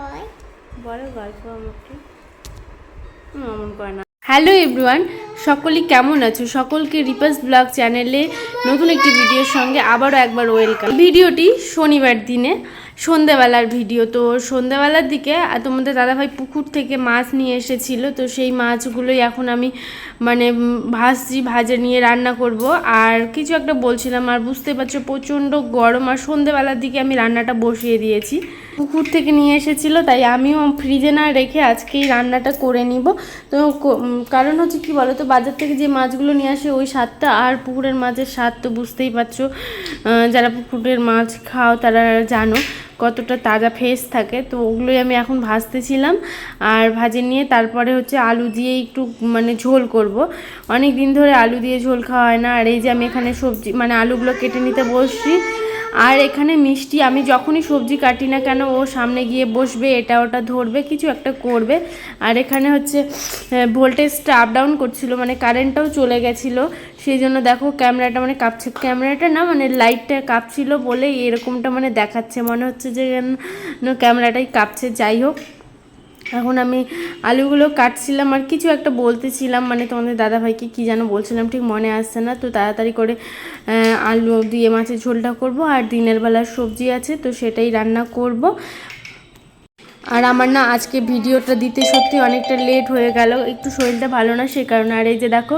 হয়। বড় গল্প আমাকে। মন করে না। হ্যালো এভরিওয়ান সকলে কেমন আছো? সকলকে রিপাস ব্লগ চ্যানেলে নতুন একটি ভিডিওর সঙ্গে আবারও একবার ওয়েলকাম ভিডিওটি শনিবার দিনে সন্ধেবেলার ভিডিও। তো সন্ধেবেলার দিকে আর তোমাদের দাদাভাই পুকুর থেকে মাছ নিয়ে এসেছিল, তো সেই মাছগুলোই এখন আমি মানে ভাজছি, ভাজে নিয়ে রান্না করব। আর কিছু একটা বলছিলাম, আর বুঝতে পারছ, প্রচণ্ড গরম, আর সন্ধেবেলার দিকে আমি রান্নাটা বসিয়ে দিয়েছি। পুকুর থেকে নিয়ে এসেছিল, তাই আমিও ফ্রিজে না রেখে আজকেই রান্নাটা করে নিব। তো কারণ হচ্ছে কি বলো তো বাজার থেকে যে মাছগুলো নিয়ে আসে ওই স্বাদটা, আর পুকুরের মাছের স্বাদ তো বুঝতেই পারছ যারা পুকুরের মাছ খাও তারা জানো। কতটা তাজা ফ্রেশ থাকে, তো ওগুলোই আমি এখন ভাজতেছিলাম। আর ভাজে নিয়ে তারপরে হচ্ছে আলু দিয়ে একটু মানে ঝোল করব। অনেক দিন ধরে আলু দিয়ে ঝোল খাওয়া হয় না। আর এই যে আমি এখানে সবজি মানে আলুগুলো কেটে নিতে বসছি। আর এখানে মিষ্টি, আমি যখনই সবজি কাটি না কেন, ও সামনে গিয়ে বসবে, এটা ওটা ধরবে, কিছু একটা করবে। আর এখানে হচ্ছে ভোল্টেজটা আপ ডাউন করছিল মানে কারেন্টটাও চলে গেছিল। সেই জন্য দেখো ক্যামেরাটা মানে কাঁপছে। ক্যামেরাটা না মানে লাইটটা কাঁপছিল বলে এরকমটা মানে দেখাচ্ছে। মনে হচ্ছে যে ক্যামেরাটাই কাঁপছে। যাই হোক এখন আমি আলুগুলো কাটছিলাম আর কিছু একটা বলতেছিলাম মানে তোমাদের দাদাভাইকে কী যেন বলছিলাম, ঠিক মনে আসছে না। তো তাড়াতাড়ি করে আলু দিয়ে মাছের ঝোলটা করব আর দিনের বেলার সবজি আছে, তো সেটাই রান্না করব। আর আমার না আজকে ভিডিওটা দিতে সত্যি অনেকটা লেট হয়ে গেল, একটু শরীরটা ভালো না, সে কারণে। আর এই যে দেখো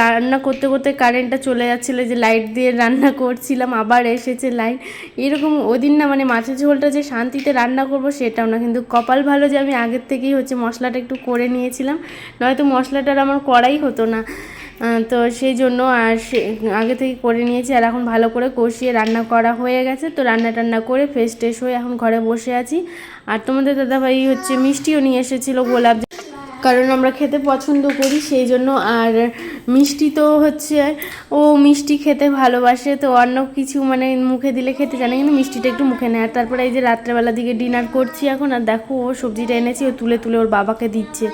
রান্না করতে করতে কারেন্টটা চলে যাচ্ছিল, যে লাইট দিয়ে রান্না করছিলাম, আবার এসেছে লাইট এরকম ওদিন না মানে মাছের ঝোলটা যে শান্তিতে রান্না করব সেটাও না, কিন্তু কপাল ভালো যে আমি আগের থেকেই হচ্ছে মশলাটা একটু করে নিয়েছিলাম। নয়তো মশলাটার আমার করাই হতো না তো সেই জন্য আর সে আগে থেকে করে নিয়েছি, আর এখন ভালো করে কষিয়ে রান্না করা হয়ে গেছে। তো রান্না টান্না করে ফ্রেশ ট্রেশ হয়ে এখন ঘরে বসে আছি। আর তোমাদের দাদাভাই হচ্ছে মিষ্টিও নিয়ে এসেছিল গোলাপ কারণ আমরা খেতে পছন্দ করি, সেই জন্য আর মিষ্টি তো হচ্ছে, ও মিষ্টি খেতে ভালোবাসে, তো অন্য কিছু মানে মুখে দিলে খেতে জানে, কিন্তু মিষ্টিটা একটু মুখে নেয়। আর তারপরে এই যে রাত্রেবেলা দিকে ডিনার করছি এখন, আর দেখো, ও সবজিটা এনেছি, ও তুলে তুলে ওর বাবাকে দিচ্ছে।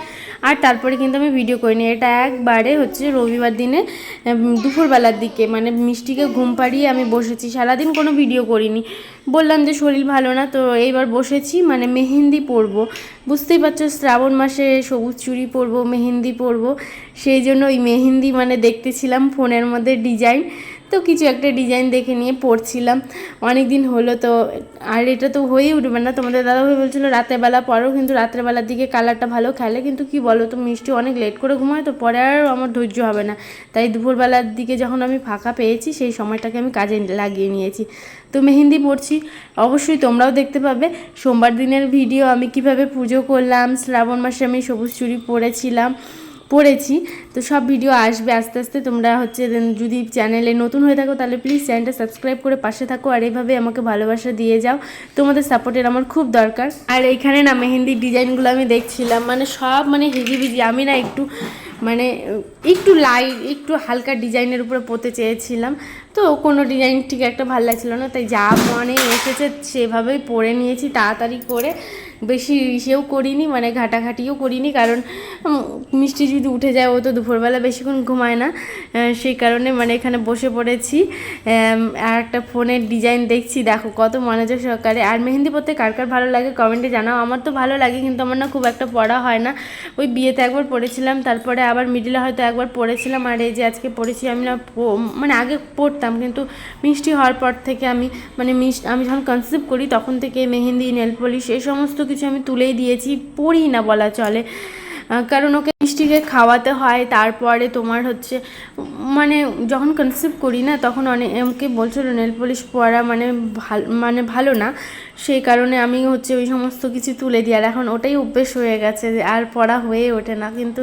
আর তারপরে কিন্তু আমি ভিডিও করিনি এটা একবারে হচ্ছে রবিবার দিনে দুপুরবেলার দিকে। মানে মিষ্টিকে ঘুম পাড়িয়ে আমি বসেছি। সারাদিন কোনো ভিডিও করিনি। বললাম যে শরীর ভালো না, তো এইবার বসেছি। মানে মেহেন্দি পরবো। বুঝতেই পারছ, শ্রাবণ মাসে সবুজ চুড়ি পরবো, মেহেন্দি পরবো। সেই জন্য ওই মেহেন্দি মানে দেখতেছিলাম ফোনের মধ্যে ডিজাইন তো কিছু একটা ডিজাইন দেখে নিয়ে পড়ছিলাম। অনেক দিন হলো তো, আর এটা তো হয়েই উঠবে না। তোমাদের দাদাভাই বলছিল রাতের বেলা পরও কিন্তু রাতের বেলার দিকে কালারটা ভালো খেলে, কিন্তু কি বলো তো, মিষ্টি অনেক লেট করে ঘুমায়, তো পরে আর আমার ধৈর্য হবে না। তাই দুপুরবেলার দিকে যখন আমি ফাঁকা পেয়েছি, সেই সময়টাকে আমি কাজে লাগিয়ে নিয়েছি। তো মেহেন্দি পড়ছি। অবশ্যই তোমরাও দেখতে পাবে, সোমবার দিনের ভিডিও আমি কীভাবে পুজো করলাম, শ্রাবণ মাসে আমি সবুজ চুড়ি পরেছিলাম। পড়েছি। তো সব ভিডিও আসবে আস্তে আস্তে। তোমরা হচ্ছে যদি চ্যানেলে নতুন হয়ে থাকো তাহলে প্লিজ চ্যানেলটা সাবস্ক্রাইব করে পাশে থাকো আর এইভাবে আমাকে ভালোবাসা দিয়ে যাও। তোমাদের সাপোর্টের আমার খুব দরকার। আর এইখানে না মেহেন্দির ডিজাইনগুলো আমি দেখছিলাম। মানে সব মানে হিজিবিজি আমি না একটু মানে একটু লাইট একটু হালকা ডিজাইনের উপরে পড়তে চেয়েছিলাম। তো কোনো ডিজাইন ঠিক একটা ভালো লাগছিল না। তাই যা মনে এসেছে সেভাবেই পরে নিয়েছি তাড়াতাড়ি করে। বেশি ইসেও করিনি মানে ঘাটাঘাটিও করিনি, কারণ মিষ্টি যদি উঠে যায় ও তো দুপুরবেলা বেশিক্ষণ ঘুমায় না সেই কারণে মানে এখানে বসে পড়েছি। আর একটা ফোনের ডিজাইন দেখছি, দেখো কত মনোযোগ সহকারে। আর মেহেন্দি পড়তে কার কার ভালো লাগে কমেন্টে জানাও, আমার তো ভালো লাগে কিন্তু আমার না খুব একটা পড়া হয় না। ওই বিয়েতে একবার পড়েছিলাম, তারপরে আবার মিডিলে হয়তো একবার পড়েছিলাম, আর এই যে আজকে পড়েছি আমি না মানে আগে পড়তাম কিন্তু মিষ্টি হওয়ার পর থেকে আমি মানে মিস আমি যখন কনসিভ করি তখন থেকে মেহেন্দি, নেল পলিশ এই সমস্ত কিছু আমি তুলেই দিয়েছি পড়ি না বলা চলে। কারণ ওকে মিষ্টিকে খাওয়াতে হয়, তারপরে তোমার হচ্ছে মানে যখন কনসিভ করি না, তখন অনেক বলছিল নেল পলিশ পরা মানে ভালো মানে ভালো না। সেই কারণে আমি হচ্ছে ওই সমস্ত কিছু তুলে দিই। আর এখন ওটাই অভ্যেস হয়ে গেছে আর পড়া হয়ে ওঠে না। কিন্তু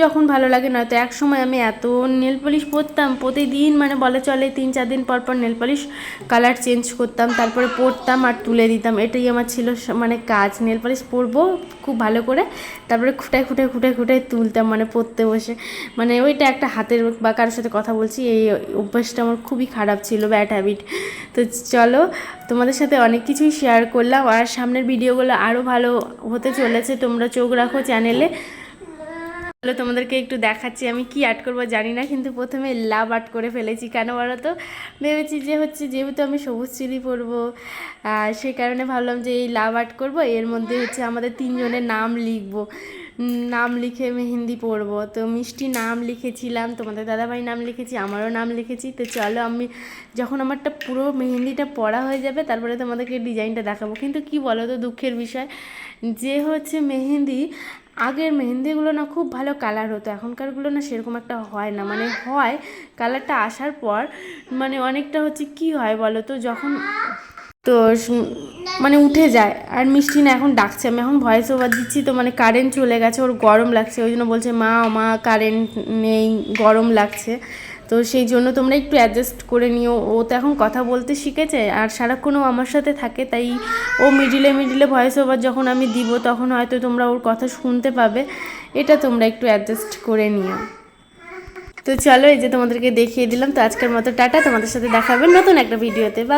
যখন ভালো লাগে নয়তো এক সময় আমি এত নেল পলিশ পরতাম, প্রতিদিন মানে বলে চলে তিন, চার দিন পর পর নেল পলিশ কালার চেঞ্জ করতাম, তারপরে পরতাম আর তুলে দিতাম। এটাই আমার ছিল মানে কাজ। নেল পলিশ পরবো খুব ভালো করে, তারপরে খুঁটায় খুঁটে খুঁটে খুঁটে তুলতাম মানে পড়তে বসে। মানে ওইটা একটা হাতের বা কারোর সাথে কথা বলছি, এই অভ্যাসটা আমার খুবই খারাপ ছিল ব্যাড হ্যাবিট তো চলো, তোমাদের সাথে অনেক কিছুই শেয়ার করলাম, আর সামনের ভিডিওগুলো আরও ভালো হতে চলেছে, তোমরা চোখ রাখো চ্যানেলে তাহলে তোমাদেরকে একটু দেখাচ্ছি, আমি কি আর্ট করব জানি না, কিন্তু প্রথমে লাভ আর্ট করে ফেলেছি। কেন বলো তো? ভেবেছি যে হচ্ছে যেহেতু আমি সবুজ চিলি পরবো সেই কারণে ভাবলাম যে এই লাভ আর্ট করব, এর মধ্যে হচ্ছে আমাদের তিনজনের নাম লিখব। নাম লিখে মেহেন্দি পরবো। তো মিষ্টি নাম লিখেছিলাম, তোমাদের দাদাভাই নাম লিখেছি, আমারও নাম লিখেছি। তো চলো আমি যখন আমারটা পুরো মেহেন্দিটা পড়া হয়ে যাবে, তারপরে তোমাদেরকে ডিজাইনটা দেখাবো। কিন্তু কি বলো তো দুঃখের বিষয়, যে হচ্ছে মেহেন্দি, আগের মেহেন্দিগুলো না খুব ভালো কালার হতো, এখনকারগুলো না সেরকম একটা হয় না। মানে হয় কালারটা আসার পর মানে অনেকটা হচ্ছে কি হয় বলো তো যখন তো মানে উঠে যায়। আর মিষ্টি না এখন ডাকছে। আমি এখন ভয়েস ওভার দিচ্ছি তো মানে কারেন্ট চলে গেছে, ওর গরম লাগছে। ওই জন্য বলছে, মা মা কারেন্ট নেই, গরম লাগছে। তো সেই জন্য তোমরা একটু অ্যাডজাস্ট করে নিও। ও তো এখন কথা বলতে শিখেছে, আর সারাক্ষণও আমার সাথে থাকে, তাই ও মিডিলে মিডিলে ভয়েস ওভার যখন আমি দিব, তখন হয়তো তোমরা ওর কথা শুনতে পাবে। এটা তোমরা একটু অ্যাডজাস্ট করে নিও। তো চলো এই যে তোমাদেরকে দেখিয়ে দিলাম। তো আজকের মতো টাটা। তোমাদের সাথে দেখাবে নতুন একটা ভিডিওতে বা